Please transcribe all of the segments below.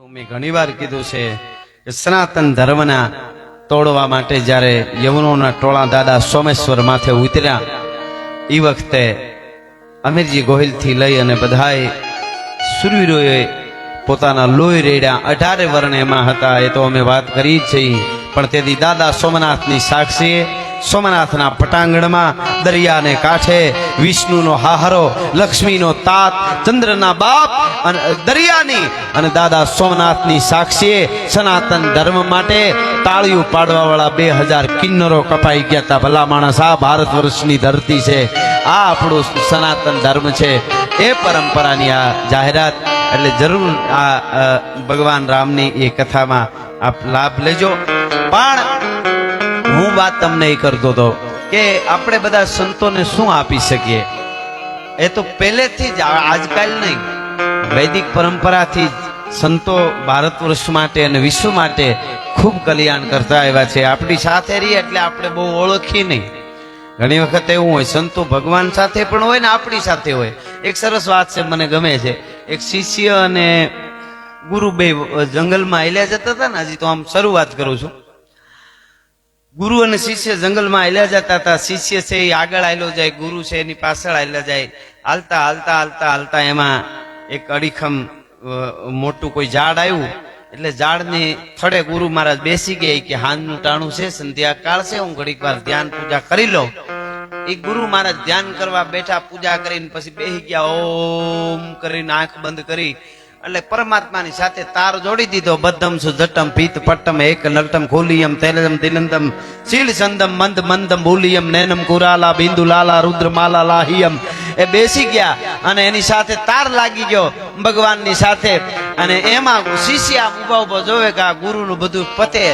તો મેં ઘણી વાર કીધું છે કે સનાતન ધર્મના તોડવા માટે જ્યારે યવનોના ટોળા દાદા સોમેશ્વર માથે ઉતર્યા એ વખતે અમીરજી ગોહિલથી લઈ અને બધાએ સુરવીરોએ પોતાના લોહી રેડ્યા. અઢારે વર્ણ એમાં હતા, એ તો અમે વાત કરી જ છીએ પણ તેથી દાદા સોમનાથની સાક્ષીએ સોમનાથના પટાંગણમાં દરિયાને કાંઠે વિષ્ણુનો હાહરો, લક્ષ્મીનો તાત, ચંદ્રના બાપ અને દરિયાની અને દાદા સોમનાથની સાક્ષીએ સનાતન ધર્મ માટે તાળીઓ પાડવાવાળા બે હજાર કિન્નરો કપાઈ ગયા હતા ભલા માણસ, આ ભારત વર્ષની ધરતી છે. આ આપણું સનાતન ધર્મ છે. એ પરંપરાની આ જાહેરાત. એટલે જરૂર આ ભગવાન રામની એ કથામાં આપ લાભ લેજો. પણ હું વાત તમને એ કરતો હતો કે આપણે બધા સંતોને શું આપી શકીએ? એ તો પહેલેથી જ આજકાલ નહીં. વૈદિક પરંપરાથી સંતો ભારત વર્ષ માટે અને વિશ્વ માટે ખૂબ કલ્યાણ કરતા આવ્યા છે. આપણી સાથે રહીએ એટલે આપણે બહુ ઓળખી નહીં. ઘણી વખત એવું હોય, સંતો ભગવાન સાથે પણ હોય ને આપણી સાથે હોય. એક સરસ વાત છે, મને ગમે છે. એક શિષ્ય અને ગુરુ બે જંગલમાં હાલ્યા જતા હતા ને, હજી તો આમ શરૂઆત કરું છું. ગુરુ અને શિષ્ય જંગલમાં હાલ્યા જતા હતા. શિષ્ય છે એ આગળ હાલ્યો જાય, ગુરુ છે એની પાછળ હાલ્યા જાય. હાલતા હાલતા હાલતા હાલતા એમાં એક અડીખમ મોટું કોઈ ઝાડ આવ્યું. એટલે ઝાડની થડે ગુરુ મહારાજ બેસી ગયા કે હાનનું ટાણું છે સંધ્યા કાળ છે, હું ઘડીક વાર ધ્યાન પૂજા કરી લઉં. એ ગુરુ મહારાજ ધ્યાન કરવા બેઠા, પૂજા કરીને પછી બેસી ગયા, ઓમ કરીને આંખ બંધ કરી. એટલે પરમાત્માની સાથે તાર જોડી દીધો. બદ્ધમ સુધટમ પીત પટ્ટમ એક નટમ ખોલિયમ તૈલમ દિલંદમ શીલ સંદમ મંદ મંદમ ભૂલિયમ નૈનમ કુરાલા બિંદુ લાલા રુદ્રમાલા લાહિયમ. એ બેસી ગયા અને એની સાથે તાર લાગી ગયો ભગવાનની સાથે. અને એમાં શિષ્ય ઊભા ઊભા જોવે કે આ ગુરુનું બધું પતે.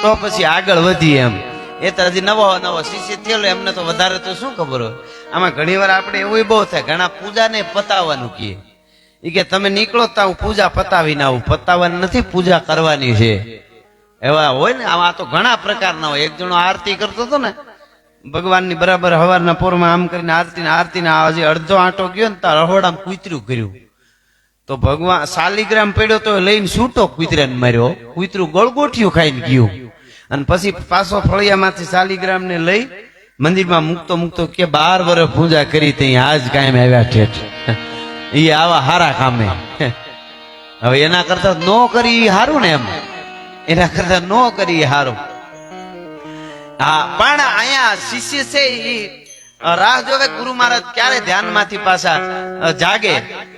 તો પછી આગળ વધી એમ. એ તો હજી નવો નવો શિષ્ય થયેલો, એમને તો વધારે તો શું ખબર હોય? આમાં ઘણી વાર આપણે એવું બહુ થાય, ઘણા પૂજાને પતાવવાનું કીએ એ કે તમે નીકળો તો હું પૂજા પતાવીને આવું. પતાવવાની નથી, પૂજા કરવાની છે. એવા હોય ને આમાં તો ઘણા પ્રકારના હોય. એક જણો આરતી કરતો હતો ને, ભગવાનની બરાબર હવારના પોરમાં આમ કરીને આરતી આરતી ને હજી અડધો આંટો ગયો ને, તાર રહોડામાં કૂતરું કર્યું. તો ભગવાન શાલિગ્રામ પડ્યો તો લઈને છૂટો કૂતરાને માર્યો. કૂતરું ગળગોઠિયું ખાઈને ગયું. અને પછી પાછો ફળિયામાંથી શાલિગ્રામને લઈ મંદિરમાં મૂકતો મૂકતો કે બાર વર્ષ પૂજા કરી, ત્યાં આજ કાયમ આવ્યા ઠેઠ. એ આવા હારા કામે. હવે એના કરતા નો કરી હારું ને એમ. એના કરતા નો કરી હારું. હા, પણ અહીંયા શિષ્ય છે એ રાહ જોવે ગુરુ મહારાજ ક્યારે ધ્યાનમાંથી પાછા જાગે?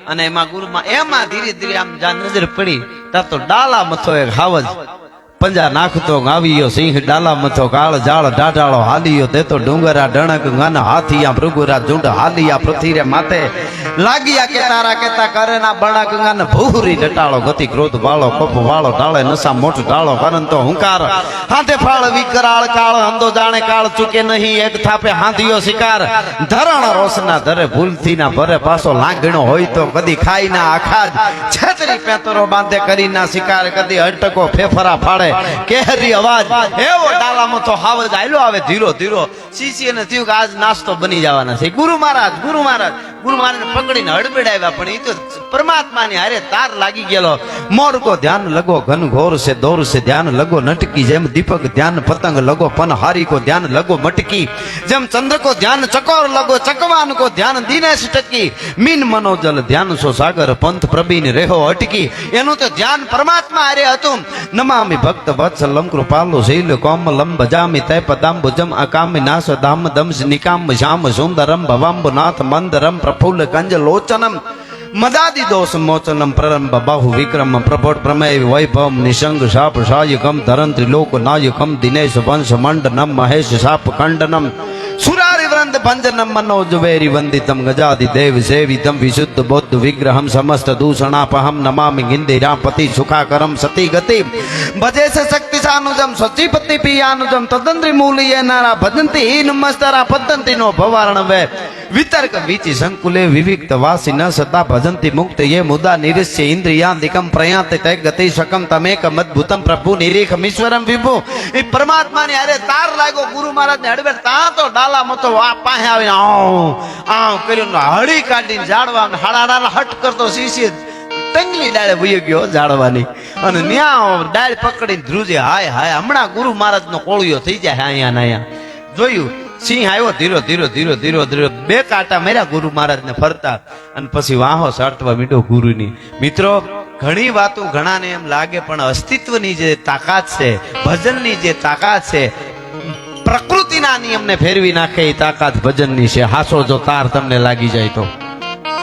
અને એમાં ગુરુમાં એમાં ધીરે ધીરે આમ નજર પડી ત્યાં તો ડાલા મથો એક હાવજ. પંજા નાખતો ગાવીયો, સિંહ ડાલા મથો કાળ જાળ ઢાઢાળો હાલિયો દેતો ડુંગરા ડણક ગન હાથિયા, ભૃગુરા ઝુંડ હાલિયા, પૃથ્વીરે માથે લાગિયા કે તારા કેતા કરે ના બણક ગન ભૂરી ડટાળો, ગતિ ક્રોધ વાળો, કપ વાળો ડાળે નસા મોટ ડાળો કરંતો હુંકાર, હાથે ફાળ વિકરાળ કાળ અંદો જાણે કાળ ચૂકે નહીં એક થાપે હાંધિયો શિકાર, ધરણ રોસના ધરે ભૂલથી ના ભરે પાછો લાંગણો હોય તો કદી ખાઈ ના આખાજ છેતરી પેતરો બાંધે કરી ના શિકાર, કદી અટકો ફેફરા ફાડે કેહરી અવાજ? એવો ડાલામાં તો હાવ જ આયલો આવે ધીરો ધીરો. શિષ્યને થયું કે આજ નાસ્તો બની જવાના છે. ગુરુ મહારાજ ગુરુ મહારાજ. ગુરુ મહારાજ પકડીને હડબડાવ્યા પણ એ તો પરમાત્માની હારે તાર લાગી ગયેલો. મોરકો ધ્યાન લગો ઘન ઘોર છે દોર છે ધ્યાન લગો નટકી જેમ દીપક ધ્યાન પતંગ લગો પન હારી કો ધ્યાન લગો મટકી. જેમ ચંદ્ર કો ધ્યાન ચકોર લગો ચકવાન કો ધ્યાન દિનેશ ટકી મીન મનોજલ ધ્યાન સો સાગર પંથ પ્રબીન રેહો અટકી. એનું તો ધ્યાન પરમાત્મા હારે હતું. નમામી ભક્ત વત્સલમ કૃપાલુ શૈલ કોમલમ ભજામિ તય પદાંબુજમ અકામિ નાશ ધામ દંશ નિકામ શ્યામ સુંદરમ ભવાંબ નાથ મંદરમ પ્રફુલ્લ કંજ લોચનમ મદાદિ દોષ મોચનમ પ્રરંભ બાહુ વિક્રમ પ્રભોટ પ્રમેય વૈભવ નિસંગ શાપ શાયકમ ધરંત્રિલોક નાયકમ દિનેશ વંશ મંડનમ મહેશ શાપ ખંડનમ સુરારી વૃંદ ભંજનમ મનો જુવેરી વંદિતમ ગજાદિ દેવ સેવિતમ વિશુદ્ધ બૌદ્ધ વિગ્રહમ સમસ્ત દૂષણાપહમ નમામિ ઇન્દિરાપતિ સુખાકરમ સતી ગતિ ભજે સ શક્તિ સાનુજમ સચીપતિ પિયાનુજમ તદંત્રી મૂલિયે નારા ભજંતી નમસ્તરા પદ્ધંતિ નો ભવારણ વે વિતર્ક વિચી સંકુલે વિવિક્ત વાસી ન સતા ભજંતી મુક્ત યે મુદા નિરિશ્ય ઇન્દ્રિયાંતિકમ પ્રયાંતિ તે ગતિ શકમ તમેક અદ્ભુતમ પ્રભુ નિરીખમ ઈશ્વરમ વિભુ એ પરમાત્માની અરે તાર લાગ્યો ગુરુ મહારાજને હડવે તા તો ડાલા મતો આ પાસે આવીને આવ આવ કર્યું હળી કાઢીને ઝાડવા હાડા હાડા હટ કરતો શિષ્ય ટંગલી ડાળે વયો ગયો ઝાડવાની અને ન્યા ડાળ પકડીને ધ્રુજે, હાય હાય, હમણાં ગુરુ મહારાજનો કોળિયો થઈ જાય અહીંયા ને અહીંયા. જોયું સિંહ આવ્યો ધીરો ધીરો ધીરો ધીરો ધીરો. બે કાંટા માર્યા ગુરુ મહારાજ ને ફરતા અને પછી વાહો સાટવા મીઠો ગુરુની. મિત્રો, ઘણી વાતો ઘણાને એમ લાગે, પણ અસ્તિત્વની જે તાકાત છે, ભજનની જે તાકાત છે, પ્રકૃતિના નિયમને ફેરવી નાખે એ તાકાત ભજનની છે. હાસો જો તાર તમને લાગી જાય તો.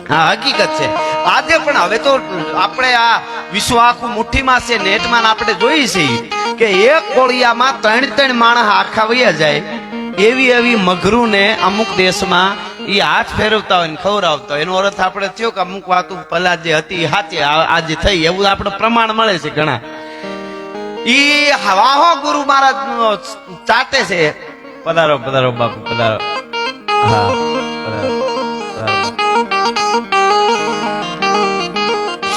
આ હકીકત છે. આજે પણ હવે તો આપણે આ વિશ્વ આખું મુઠ્ઠીમાં છે, નેટમાં આપણે જોઈ છીએ કે એક કોળિયામાં ત્રણ ત્રણ માણસ આખા વયા જાય. એવી એવી મઘરુને અમુક દેશમાં એ હાથ ફેરવતા હોય ને ખવડાવતા હોય. એનો અર્થ આપણે થયો કે અમુક વાતો પહેલા જે હતી સાચી આજે થઈ. એવું આપણે પ્રમાણ મળે છે ઘણા. ઈ વાહો ગુરુ મહારાજ ચાટે છે. પધારો પધારો બાપુ પધારો.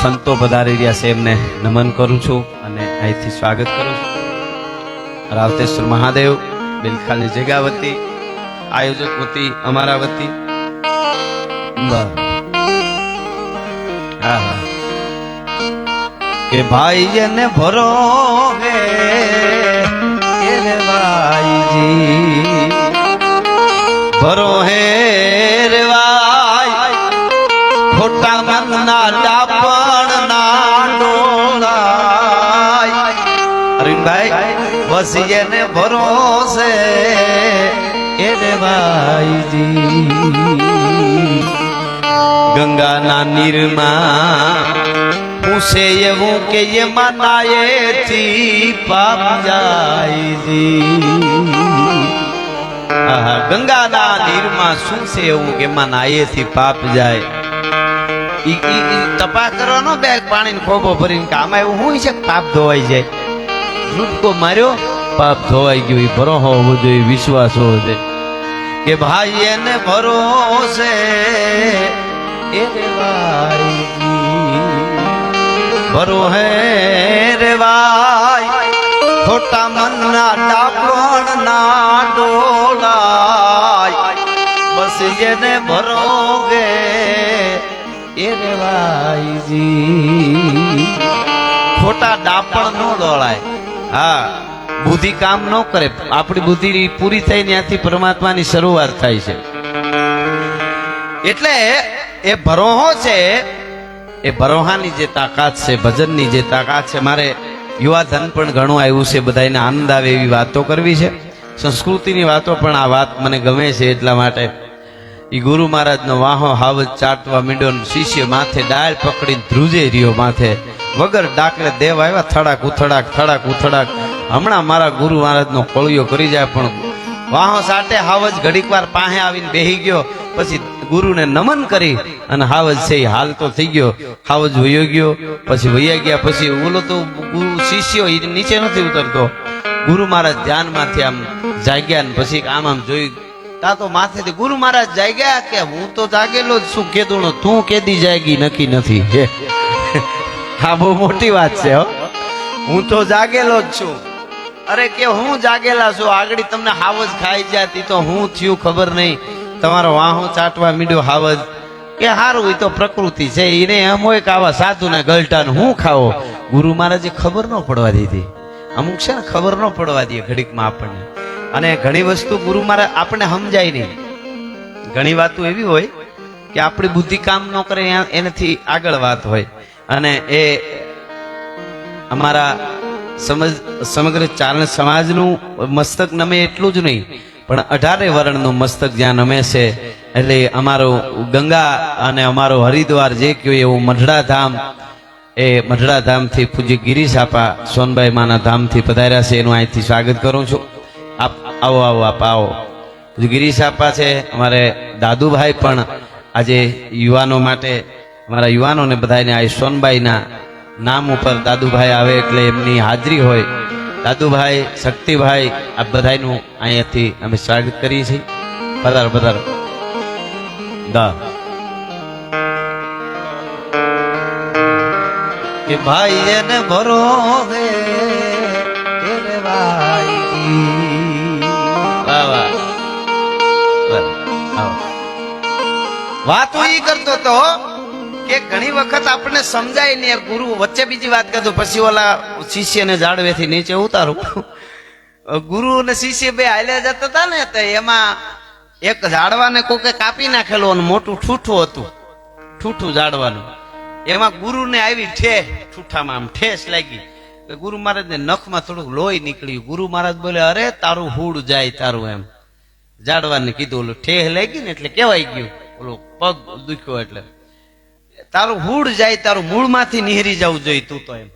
સંતો પધારી રહ્યા છે એમને નમન કરું છું અને અહીંથી સ્વાગત કરું છું. રાવતેશ્વર મહાદેવ. બિલખાલી જગ્યા વતી, આયોજક વતી, અમારા વતી. કે ભાઈ એને ભરો હે ભાઈજી. ભરો હે બસ એને ભરોસે એને ભાઈજી ગંગાના નીરમાં પૂછે એવું કે એમાં નાયેથી પાપ જાય ગંગાના નીરમાં શું છે એવું કે એમાં નાયેથી પાપ જાય. ઈ, ઈ- ઈ તપા કરવાનો બેગ પાણી ખોબો ભરીને કામ આવ્યું હું છે પાપ ધોવાઈ જાય? ઝૂટકો માર્યો? પાપ ધોવાઈ ગયું ઈ ભરો હોવો જોઈએ વિશ્વાસ હોવો જોઈએ. કે ભાઈ એને ભરોસે એ રેવાય ભરો હે રેવાય ખોટા મનના ડાપણ ના ડોલાય બસ એને ભરોગે એ રેવાયજી ખોટા ડાપણ નો ડોળાય હા. બુદ્ધિ કામ ન કરે. આપણી બુદ્ધિ પૂરી થઈ ત્યાંથી પરમાત્માની શરૂઆત થાય છે. એટલે એ ભરોહો છે, એ ભરોહાની જે તાકાત છે, ભજનની જે તાકાત છે, મારે યુવા ધન પણ ઘણું આવ્યું છે બધાને આનંદ આવે એવી વાતો કરવી છે. સંસ્કૃતિની વાતો પણ આ વાત મને ગમે છે એટલા માટે. એ ગુરુ મહારાજનો વાહો હાવત ચાટવા મીંડ્યો શિષ્ય માથે ડાળ પકડીને ધ્રુજે રહ્યો માથે. વગર ડાકરે દેવ આવ્યા, થડાક ઉથડાક થડાક ઉથડાક. હમણાં મારા ગુરુ મહારાજનો કોળિયો કરી જાય પણ વાહો સાટે હાવજ ઘડીક વાર પાસે આવીને બેહી ગયો. પછી ગુરુને નમન કરી અને હાવજ છે એ હાલ તો થઈ ગયો. હાવજ વયો ગયો. પછી વૈયા ગયા. પછી ઓલો તો ગુરુ શિષ્યો એ નીચે નથી ઉતરતો. ગુરુ મહારાજ ધ્યાનમાંથી આમ જાગ્યા ને પછી આમ આમ જોયું તા તો માથેથી, ગુરુ મહારાજ જાગ્યા કે હું તો જાગેલો જ શું કેદુણો તું કેદી જાગી નક્કી નથી. હા, બહુ મોટી વાત છે હો. હું તો જાગેલો જ છું. અરે કે હું જાગેલા છું, આગળ તમને હાવજ ખાઈ જાય, તો હું થયું ખબર નહીં. તમારો વાહો ચાટવા મીડ્યો હાવજ. કે હારું એ તો પ્રકૃતિ છે એને એમ હોય કે આવા સાધુના ગલટાને હું ખાવો? ગુરુ મહારાજે ખબર ન પડવા દીધી. અમુક છે ને, ખબર ન પડવા દે ઘડીકમાં આપણને. અને ઘણી વસ્તુ ગુરુ મહારાજ આપણને સમજાય નહીં. ઘણી વાતો એવી હોય કે આપણી બુદ્ધિ કામ ન કરે, એનાથી આગળ વાત હોય. અને એ અમારા સમજ સમગ્ર ચારણ સમાજનું મસ્તક નમે એટલું જ નહીં, પણ અઢારે વર્ણનું મસ્તક જ્યાં નમે છે, એટલે અમારો ગંગા અને અમારો હરિદ્વાર જે કહેવાય એવું મઢડા ધામ એ મઢડા ધામથી પૂજ્ય ગિરીશ આપા સોનભાઈ માના ધામથી પધાર્યા છે, એનું અહીંથી સ્વાગત કરું છું. આપ આવો આવો, આપ આવો. ગિરીશ આપા છે, અમારે દાદુભાઈ પણ આજે યુવાનો માટે, અમારા યુવાનોને બધાને આ સોનબાઈના નામ ઉપર દાદુભાઈ આવે એટલે એમની હાજરી હોય. દાદુભાઈ શક્તિભાઈ આ બધાનું અહીંયાથી અમે સ્વાગત કરીએ છીએ. પધારો પધારો. કે ભાઈ એને ભરો હે વાહ વાહ. વાહ, તો કે કે ઘણી વખત આપણને સમજાય નહીં. ગુરુ વચ્ચે બીજી વાત કરતો પછી ઓલા શિષ્યને જાળવેથી નીચે ઉતારું. ગુરુ અને શિષ્ય બે હાલ્યા જતા હતા ને, તો એમાં એક ઝાડવાને કોકે કાપી નાખેલું અને મોટું ઠૂઠું હતું. ઠૂઠું ઝાડવાનું. એમાં ગુરુને આવી ઠેસ, ઠૂઠામાં આમ ઠેસ લાગી. ગુરુ મહારાજને નખમાં થોડુંક લોહી નીકળ્યું. ગુરુ મહારાજ બોલે, અરે, તારું હુડ જાય તારું એમ. ઝાડવાને કીધું, ઓલું ઠેહ લાગી ને એટલે કેવાય ગયું. ઓલો પગ દુખ્યો એટલે. તારું હુડ જાય, તારું મૂળમાંથી નિહરી જવું જોઈએ તું તો એમ.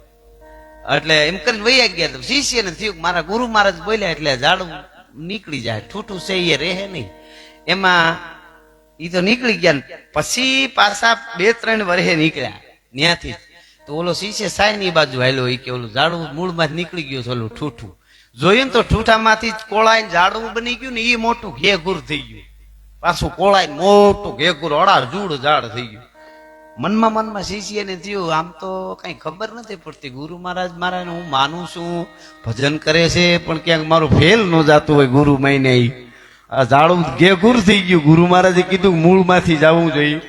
એટલે એમ કરીને વૈયા ગયા શિષ્યને થયું મારા ગુરુ મહારાજ બોલ્યા એટલે ઝાડું નીકળી જાય, ઠૂઠું છે એ રહે નહીં. એમાં એ તો નીકળી ગયા પછી પાછા બે ત્રણ વર્ષે નીકળ્યા ત્યાંથી તો ઓલો શિષ્ય સાયની બાજુ હાલ્યો એ કે ઓલું ઝાડું મૂળમાં નીકળી ગયું છે, ઓલું ઠૂઠું. જોયું તો ઠૂઠામાંથી કોળાઈને ઝાડવું બની ગયું ને એ મોટું ઘેઘુર થઈ ગયું. પાછું કોળાઈ મોટું ઘેઘુર અડાર જૂડ ઝાડ થઈ ગયું. મનમાં મનમાં શિષ્યને થયું. આમ તો કઈ ખબર નથી પડતી. ગુરુ મહારાજ મારા હું માનું છું. ભજન કરે છે, પણ ક્યાંક મારું ફેલ ન જાતું હોય ગુરુ મહિને. આ ઝાડું ઘેઘુર થઈ ગયું. ગુરુ મહારાજે કીધું, મૂળમાંથી જવું જોઈએ.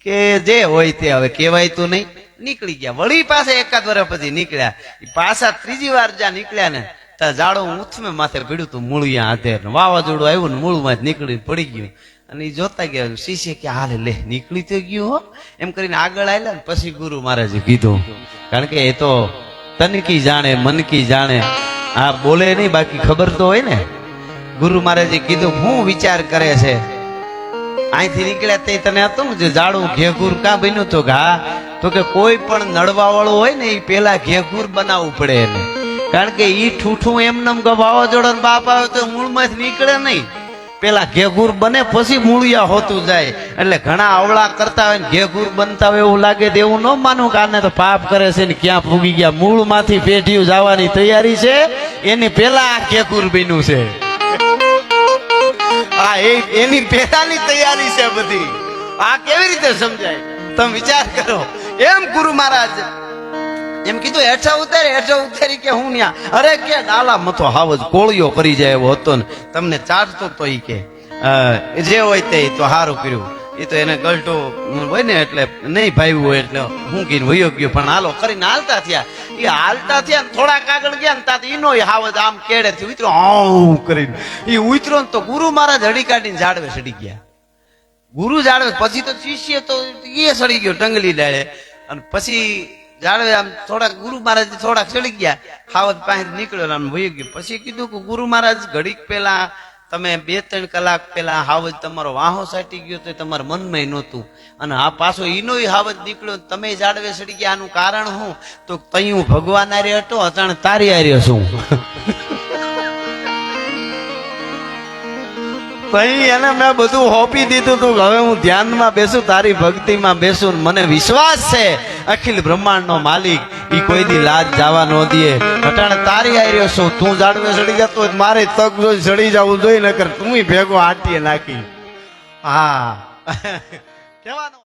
કે જે હોય તે હવે કહેવાય તો નહીં. નીકળી ગયા. વળી પાસે એકાદ વર્ષ પછી નીકળ્યા. પાછા ત્રીજી વાર જ્યાં નીકળ્યા ને ત્યાં ઝાડું ઉથમે માથે પીડ્યું તું મૂળિયા હાથે વાવાઝોડું આવ્યું ને મૂળમાં જ નીકળી પડી ગયું. અને એ જોતા ગયા, શિષ્ય કે, હાલે, લે, નીકળી તો ગયું હો. એમ કરીને આગળ આવ્યા ને પછી ગુરુ મહારાજે કીધું, કારણ કે એ તો તનકી જાણે મનકી જાણે, આ બોલે નહીં, બાકી ખબર તો હોય ને. ગુરુ મહારાજે કીધું, હું વિચાર કરે છે અહીંથી નીકળ્યા તે તને હતું જે ઝાડું ઘેઘૂર કા બન્યું તો? ઘા? તો કે કોઈ પણ નડવા વાળું હોય ને એ પેલા ઘેઘૂર બનાવવું પડે એને. કારણ કે ઈ ઠૂઠું એમનેમ વાવાઝોડા ને બાપ આવે તો મૂળમાંથી નીકળે નહીં. પેલા ઘેઘૂર બને પછી મૂળિયા હોતું જાય. એટલે ઘણા અવળા કરતા હોય ને ઘેઘૂર બનતા હોય એવું લાગે તો એવું ન માનું કે તો પાપ કરે છે ને ક્યાં ભૂગી ગયા. મૂળમાંથી પેઢીઓ જવાની તૈયારી છે. એની પેલા આ ઘેઘૂર બન્યું છે. આ એની પેલાની તૈયારી છે બધી. આ કેવી રીતે સમજાય? તમે વિચાર કરો. એમ ગુરુ મહારાજ એમ કીધું, હેઠા ઉતારી હેઠા ઉતારી કે હું ન્યા? અરે કે ડાલા મથો હાવજ કોળિયો કરી જાય એવો હતો ને. તમને ચાટતો તો ઈ કે જે હોય તે તો સારું કર્યું એ તો એને ગલટો હોય ને એટલે નહીં ભાવ્યું હોય એટલે હું કહીને વયો ગયો. પણ હાલો કરીને હાલતા થયા. એ હાલતા થયા ને થોડાક આગળ ગયા ને તાત ઈનો હાવજ આમ કેડે થી ઉતરો આવું કરીને. એ ઉતરો ને તો ગુરુ મહારાજ હડી કાઢીને ઝાડવે સડી ગયા. ગુરુ ઝાડવે, પછી તો શિષ્ય તો એ સડી ગયો ટંગલી ડાળે. અને પછી જાળવે આમ થોડાક ગુરુ મહારાજ થોડાક ચડી ગયા. ખાવત પાસે નીકળ્યો આમ વહી ગયો. પછી કીધું કે, ગુરુ મહારાજ, ઘડીક પેલા તમે બે ત્રણ કલાક પેલા હાવજ તમારો વાહો સાટી ગયો તો તમારા મનમાં નહોતું. અને આ પાછો ઈનો હાવજ નીકળ્યો તમે જાળવે સડી ગયા. આનું કારણ શું તો તયું ભગવાન આરે હતો અચાણ તારી આર્યો છું. તઈ એને મેં બધું હોપી દીધું તું હવે હું ધ્યાનમાં બેસું, તારી ભક્તિમાં બેસું મને વિશ્વાસ છે. અખિલ બ્રહ્માંડનો માલિક, ઈ કોઈ દી લાજ જવા ન દે. અટાણે તારી આવ્યો છું, તું જાડવે ચડી જતો હોય મારે તક જોઈ ચડી જવું જોઈએ, નકર તું ભેગો આટીએ નાખી. હા. કહેવાનું